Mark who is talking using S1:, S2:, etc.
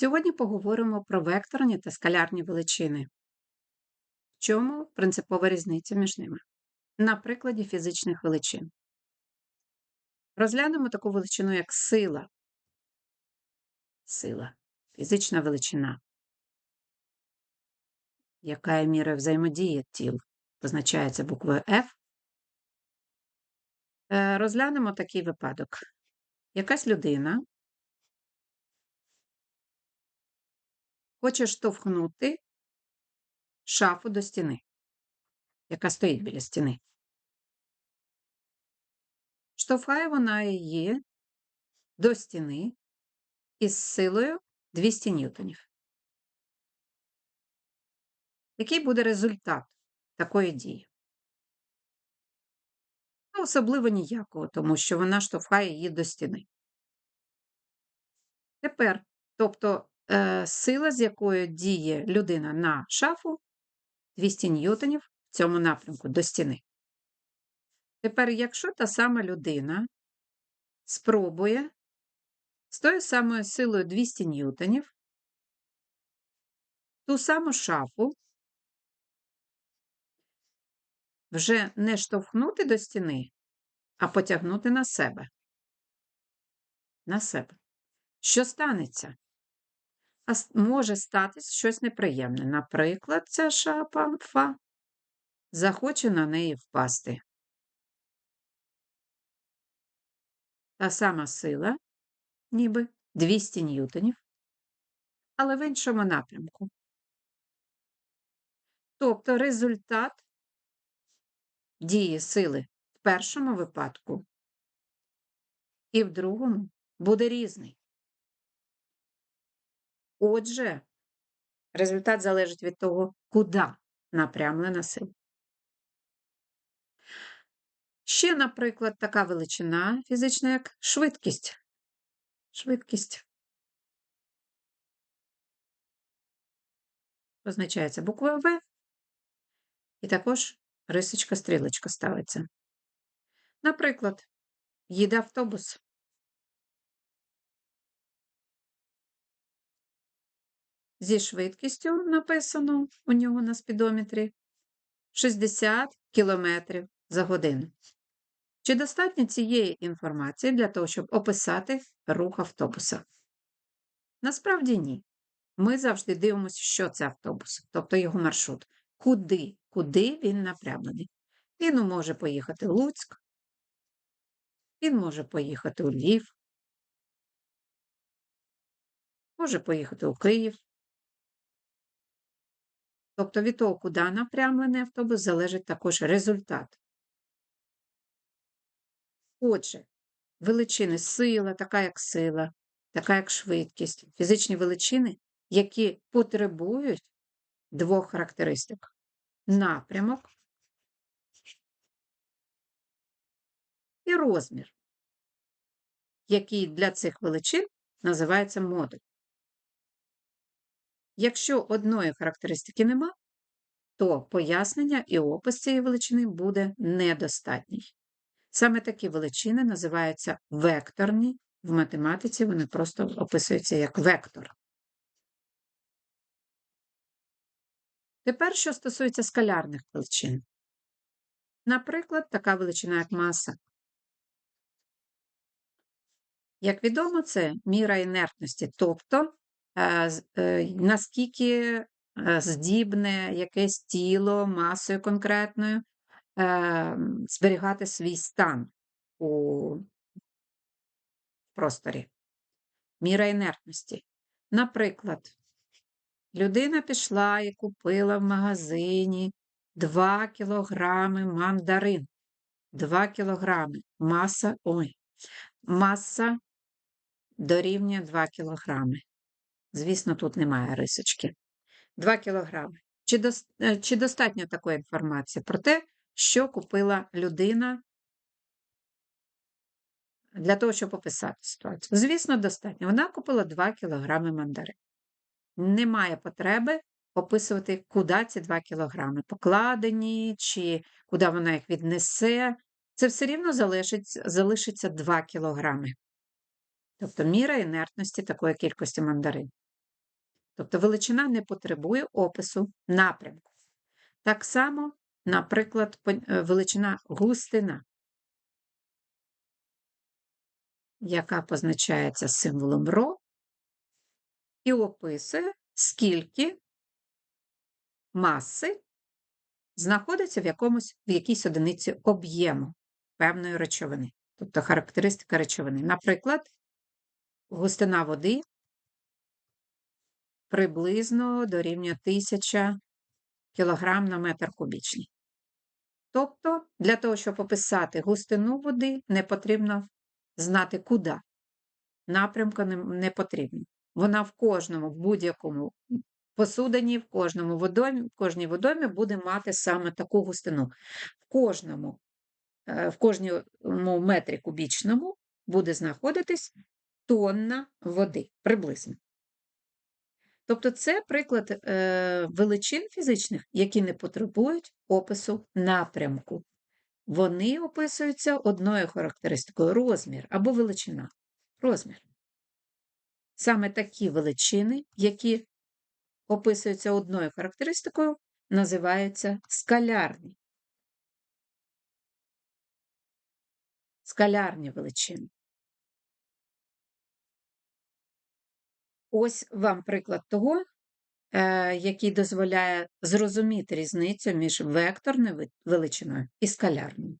S1: Сьогодні поговоримо про векторні та скалярні величини. В чому принципова різниця між ними? На прикладі фізичних величин. Розглянемо таку величину, як сила. Сила фізична величина, яка є міра взаємодії тіл, позначається буквою F. Е, розглянемо такий випадок. Якась людина хоче штовхнути шафу до стіни, яка стоїть біля стіни. Штовхає вона її до стіни із силою 200 ньютонів. Який буде результат такої дії? Ну, особливо ніякого, тому що вона штовхає її до стіни. Тепер, тобто е, сила, з якою діє людина на шафу 200 ньютонів в цьому напрямку до стіни. Тепер, якщо та сама людина спробує з тою самою силою 200 ньютонів ту саму шафу вже не штовхнути до стіни, а потягнути на себе. На себе. Що станеться? А може статись щось неприємне. Наприклад, ця шапа захоче на неї впасти. Та сама сила, ніби 200 ньютонів, але в іншому напрямку. Тобто результат дії сили в першому випадку і в другому буде різний. Отже, результат залежить від того, куди напрямлена сила. Ще, наприклад, така величина фізична, як швидкість. Швидкість позначається буквою В, і також рисочка стрілочка ставиться. Наприклад, їде автобус. Зі швидкістю написано у нього на спідометрі 60 км за годину. Чи достатньо цієї інформації для того, щоб описати рух автобуса? Насправді ні. Ми завжди дивимося, що це автобус, тобто його маршрут. Куди? Куди він напрямлений? Він може поїхати в Луцьк, він може поїхати у Львів, може поїхати у Київ. Тобто від того, куди напрямлений автобус, залежить також результат. Отже, величини сила, така як сила, така як швидкість, фізичні величини, які потребують двох характеристик: напрямок і розмір, який для цих величин називається модуль. Якщо одної характеристики нема, то пояснення і опис цієї величини буде недостатній. Саме такі величини називаються векторні. В математиці вони просто описуються як вектор. Тепер, що стосується скалярних величин. Наприклад, така величина, як маса. Як відомо, це міра інертності, тобто е, наскільки здібне якесь тіло масою конкретною зберігати свій стан у просторі. Міра інертності. Наприклад, людина пішла і купила в магазині 2 кілограми мандарин. 2 кілограми. Маса, ой, маса дорівнює 2 кілограми. Звісно, тут немає рисочки. 2 кілограми. Чи, до, е, чи достатньо такої інформації про те, що купила людина для того, щоб описати ситуацію? Звісно, достатньо. Вона купила 2 кілограми мандарин. Немає потреби описувати, куди ці 2 кілограми покладені, чи куди вона їх віднесе. Це все рівно залишиться, залишиться 2 кілограми. Тобто міра інертності такої кількості мандарин. Тобто величина не потребує опису напрямку. Так само, наприклад, е, величина густина, яка позначається символом ро, і описує, скільки маси знаходиться в якомусь в якійсь одиниці об'єму певної речовини, тобто характеристика речовини. Наприклад, густина води приблизно дорівнює 1000 кг на метр кубічний. Тобто, для того, щоб описати густину води, не потрібно знати куди. Напрямка не, потрібно. Вона в кожному, в будь-якому посудині, в кожному водомі, в кожній водомі буде мати саме таку густину. В кожному, е, в кожному метрі кубічному буде знаходитись тонна води приблизно. Тобто це приклад е, величин фізичних, які не потребують опису напрямку. Вони описуються одною характеристикою розмір або величина. Розмір. Саме такі величини, які описуються одною характеристикою, називаються скалярні. Скалярні величини. Ось вам приклад того, е, який дозволяє зрозуміти різницю між векторною величиною і скалярною.